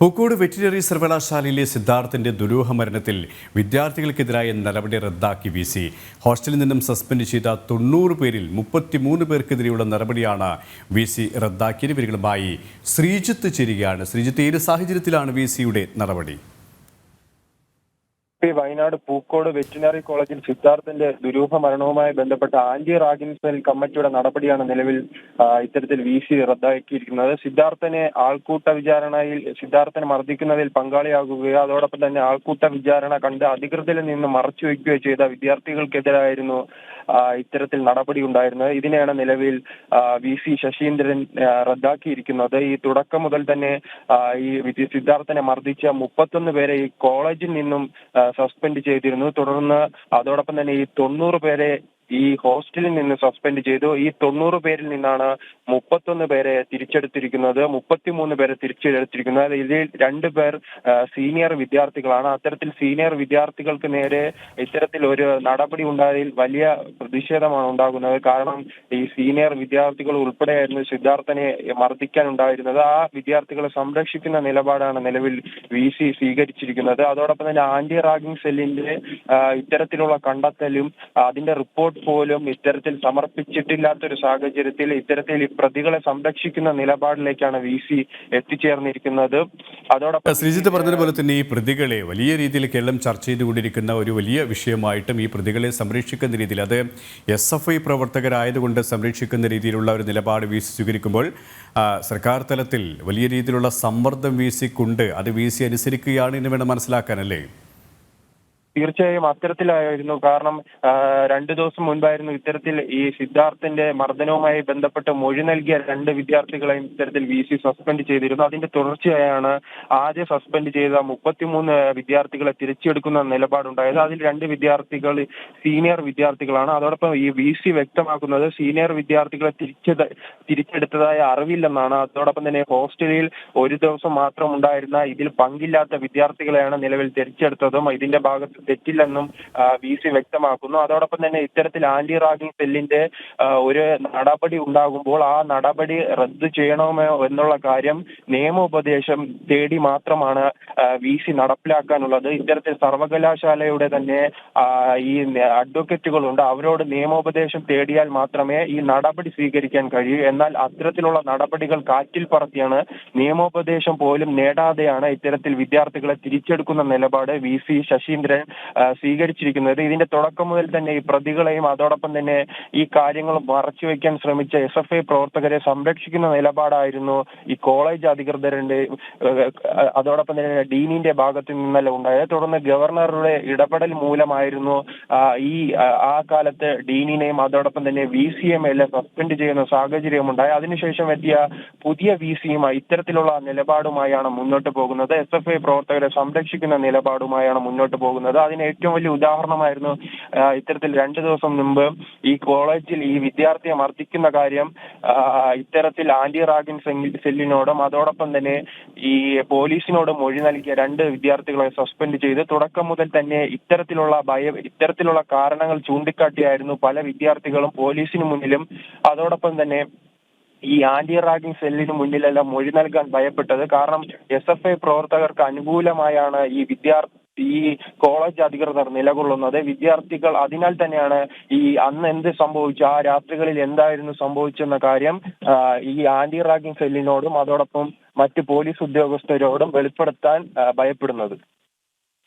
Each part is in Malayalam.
പൂക്കോട് വെറ്റിനറി സർവകലാശാലയിലെ സിദ്ധാർത്ഥിന്റെ ദുരൂഹ മരണത്തിൽ വിദ്യാർത്ഥികൾക്കെതിരായ നടപടി റദ്ദാക്കി വി സി ഹോസ്റ്റലിൽ നിന്നും സസ്പെൻഡ് ചെയ്ത തൊണ്ണൂറ് പേരിൽ മുപ്പത്തിമൂന്ന് പേർക്കെതിരെയുള്ള നടപടിയാണ് വി സി റദ്ദാക്കിയത്. ഇവരുമായി ശ്രീജിത്ത് ചേരുകയാണ്. ശ്രീജിത്ത് ഏത് സാഹചര്യത്തിലാണ് വി സിയുടെ നടപടി? പി വയനാട് പൂക്കോട് വെറ്റിനറി കോളേജിൽ സിദ്ധാർത്ഥന്റെ ദുരൂഹ മരണവുമായി ബന്ധപ്പെട്ട ആന്റി റാഗിൻസൽ കമ്മിറ്റിയുടെ നടപടിയാണ് നിലവിൽ ഇത്തരത്തിൽ വി സി റദ്ദാക്കിയിരിക്കുന്നത്. സിദ്ധാർത്ഥനെ ആൾക്കൂട്ട വിചാരണയിൽ സിദ്ധാർത്ഥനെ മർദ്ദിക്കുന്നതിൽ പങ്കാളിയാകുകയോ അതോടൊപ്പം തന്നെ ആൾക്കൂട്ട വിചാരണ കണ്ട് അധികൃതരിൽ നിന്ന് മറച്ചു വയ്ക്കുകയോ ചെയ്ത വിദ്യാർത്ഥികൾക്കെതിരായിരുന്നു ഇത്തരത്തിൽ നടപടി ഉണ്ടായിരുന്നത്. ഇതിനെയാണ് നിലവിൽ വി സി ശശീന്ദ്രൻ റദ്ദാക്കിയിരിക്കുന്നത്. ഈ തുടക്കം മുതൽ തന്നെ ഈ സിദ്ധാർത്ഥനെ മർദ്ദിച്ച മുപ്പത്തൊന്ന് പേരെ ഈ കോളേജിൽ നിന്നും സസ്പെൻഡ് ചെയ്തിരുന്നു. തുടർന്ന് അതോടൊപ്പം തന്നെ ഈ തൊണ്ണൂറ് പേരെ ഈ ഹോസ്റ്റലിൽ നിന്ന് സസ്പെൻഡ് ചെയ്തു. ഈ തൊണ്ണൂറ് പേരിൽ നിന്നാണ് മുപ്പത്തൊന്ന് പേരെ തിരിച്ചെടുത്തിരിക്കുന്നത്. മുപ്പത്തിമൂന്ന് പേരെ തിരിച്ചെടുത്തിരിക്കുന്നത്. ഇതിൽ രണ്ട് പേർ സീനിയർ വിദ്യാർത്ഥികളാണ്. അത്തരത്തിൽ സീനിയർ വിദ്യാർത്ഥികൾക്ക് നേരെ ഇത്തരത്തിൽ ഒരു നടപടി ഉണ്ടായതിൽ വലിയ പ്രതിഷേധമാണ് ഉണ്ടാകുന്നത്. കാരണം ഈ സീനിയർ വിദ്യാർത്ഥികൾ ഉൾപ്പെടെയായിരുന്നു സിദ്ധാർത്ഥനെ മർദ്ദിക്കാൻ ഉണ്ടായിരുന്നത്. ആ വിദ്യാർത്ഥികളെ സംരക്ഷിക്കുന്ന നിലപാടാണ് നിലവിൽ വി സി സ്വീകരിച്ചിരിക്കുന്നത്. അതോടൊപ്പം തന്നെ ആന്റി റാഗിംഗ് സെല്ലിന്റെ ഇത്തരത്തിലുള്ള കണ്ടെത്തലും അതിന്റെ റിപ്പോർട്ട് പോലും ഇത്തരത്തിൽ സമർപ്പിച്ചിട്ടില്ലാത്ത ഒരു സാഹചര്യത്തിൽ ഇത്തരത്തിൽ ഈ പ്രതികളെ സംരക്ഷിക്കുന്ന നിലപാടിലേക്കാണ് വി സി എത്തിച്ചേർന്നിരിക്കുന്നത്. അതോടൊപ്പം ശ്രീജിത്ത് പറഞ്ഞതുപോലെ തന്നെ ഈ പ്രതികളെ വലിയ രീതിയിൽ കേരളം ചർച്ച ചെയ്തുകൊണ്ടിരിക്കുന്ന ഒരു വലിയ വിഷയമായിട്ടും ഈ പ്രതികളെ സംരക്ഷിക്കുന്ന രീതിയിൽ അത് എസ് എഫ് ഐ പ്രവർത്തകരായതുകൊണ്ട് സംരക്ഷിക്കുന്ന രീതിയിലുള്ള ഒരു നിലപാട് വി സി സ്വീകരിക്കുമ്പോൾ സർക്കാർ തലത്തിൽ വലിയ രീതിയിലുള്ള സമ്മർദ്ദം വി സിക്കുണ്ട്. അത് വി സി അനുസരിക്കുകയാണ് എന്ന് വേണം മനസ്സിലാക്കാനല്ലേ തീർച്ചയായും അത്തരത്തിലായിരുന്നു. കാരണം രണ്ടു ദിവസം മുൻപായിരുന്നു ഇത്തരത്തിൽ ഈ സിദ്ധാർത്ഥിന്റെ മർദ്ദനവുമായി ബന്ധപ്പെട്ട് മൊഴി നൽകിയ രണ്ട് വിദ്യാർത്ഥികളെയും ഇത്തരത്തിൽ വി സി സസ്പെൻഡ് ചെയ്തിരുന്നു. അതിന്റെ തുടർച്ചയായാണ് ആദ്യം സസ്പെൻഡ് ചെയ്ത മുപ്പത്തിമൂന്ന് വിദ്യാർത്ഥികളെ തിരിച്ചെടുക്കുന്ന നിലപാടുണ്ടായത്. അതിൽ രണ്ട് വിദ്യാർത്ഥികൾ സീനിയർ വിദ്യാർത്ഥികളാണ്. അതോടൊപ്പം ഈ വി സി വ്യക്തമാക്കുന്നത് സീനിയർ വിദ്യാർത്ഥികളെ തിരിച്ചത് തിരിച്ചെടുത്തതായ അറിവില്ലെന്നാണ്. അതോടൊപ്പം തന്നെ ഹോസ്റ്റലിൽ ഒരു ദിവസം മാത്രം ഉണ്ടായിരുന്ന ഇതിൽ പങ്കില്ലാത്ത വിദ്യാർത്ഥികളെയാണ് നിലവിൽ തിരിച്ചെടുത്തതും. ഇതിന്റെ ഭാഗത്ത് തെറ്റില്ലെന്നും വി സി വ്യക്തമാക്കുന്നു. അതോടൊപ്പം തന്നെ ഇത്തരത്തിൽ ആന്റി റാഗിംഗ് സെല്ലിന്റെ ഒരു നടപടി ഉണ്ടാകുമ്പോൾ ആ നടപടി റദ്ദ് ചെയ്യണമോ എന്നുള്ള കാര്യം നിയമോപദേശം തേടി മാത്രമാണ് വി സി നടപ്പിലാക്കാനുള്ളത് ഇത്തരത്തിൽ സർവകലാശാലയുടെ തന്നെ ഈ അഡ്വക്കേറ്റുകളുണ്ട്. അവരോട് നിയമോപദേശം തേടിയാൽ മാത്രമേ ഈ നടപടി സ്വീകരിക്കാൻ കഴിയൂ. എന്നാൽ അത്തരത്തിലുള്ള നടപടികൾ കാറ്റിൽ പറത്തിയാണ് നിയമോപദേശം പോലും നേടാതെയാണ് ഇത്തരത്തിൽ വിദ്യാർത്ഥികളെ തിരിച്ചെടുക്കുന്ന നിലപാട് വി. സി. ശശീന്ദ്രൻ സ്വീകരിച്ചിരിക്കുന്നത്. ഇതിന്റെ തുടക്കം മുതൽ തന്നെ ഈ പ്രതികളെയും അതോടൊപ്പം തന്നെ ഈ കാര്യങ്ങൾ മറച്ചുവെക്കാൻ ശ്രമിച്ച എസ് എഫ് ഐ പ്രവർത്തകരെ സംരക്ഷിക്കുന്ന നിലപാടായിരുന്നു ഈ കോളേജ് അധികൃതരുടെ അതോടൊപ്പം തന്നെ ഡീനിന്റെ ഭാഗത്തു നിന്നല്ല ഉണ്ടായത്. തുടർന്ന് ഗവർണറുടെ ഇടപെടൽ മൂലമായിരുന്നു ഈ ആ, ആ കാലത്ത് ഡീനിനെയും അതോടൊപ്പം തന്നെ വി സി എം എല്ലാം സസ്പെൻഡ് ചെയ്യുന്ന സാഹചര്യം ഉണ്ടായി. അതിനുശേഷം എത്തിയ പുതിയ വി സിയുമായി ഇത്തരത്തിലുള്ള നിലപാടുമായാണ് മുന്നോട്ട് പോകുന്നത്. എസ് എഫ് ഐ പ്രവർത്തകരെ സംരക്ഷിക്കുന്ന നിലപാടുമായാണ് മുന്നോട്ട് പോകുന്നത്. അതിന് ഏറ്റവും വലിയ ഉദാഹരണമായിരുന്നു ഇത്തരത്തിൽ രണ്ടു ദിവസം മുമ്പ് ഈ കോളേജിൽ ഈ വിദ്യാർത്ഥിയെ മർദ്ദിക്കുന്ന കാര്യം ഇത്തരത്തിൽ ആന്റി റാഗിൻ സെല്ലിനോടും അതോടൊപ്പം തന്നെ ഈ പോലീസിനോടും മൊഴി നൽകിയ രണ്ട് വിദ്യാർത്ഥികളെ സസ്പെൻഡ് ചെയ്ത് തുടക്കം മുതൽ തന്നെ ഇത്തരത്തിലുള്ള ഭയ ഇത്തരത്തിലുള്ള കാരണങ്ങൾ ചൂണ്ടിക്കാട്ടിയായിരുന്നു പല വിദ്യാർത്ഥികളും പോലീസിന് മുന്നിലും. അതോടൊപ്പം തന്നെ ഈ ആന്റി റാഗിംഗ് സെല്ലിന് മുന്നിലെല്ലാം മൊഴി നൽകാൻ ഭയപ്പെട്ടത്. കാരണം എസ് എഫ് ഐ പ്രവർത്തകർക്ക് അനുകൂലമായാണ് ഈ വിദ്യാർത്ഥി ഈ കോളേജ് അധികൃതർ നിലകൊള്ളുന്നത്. വിദ്യാർത്ഥികൾ അതിനാൽ തന്നെയാണ് ഈ അന്ന് എന്ത് സംഭവിച്ചു ആ രാത്രികളിൽ എന്തായിരുന്നു സംഭവിച്ചെന്ന കാര്യം ഈ ആന്റി റാഗിംഗ് സെല്ലിനോടും അതോടൊപ്പം മറ്റ് പോലീസ് ഉദ്യോഗസ്ഥരോടും വെളിപ്പെടുത്താൻ ഭയപ്പെടുന്നത്.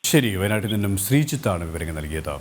ശരി വയനാട്ടിൽ നിന്നും ശ്രീജിത്താണ് വിവരങ്ങൾ നൽകിയത്.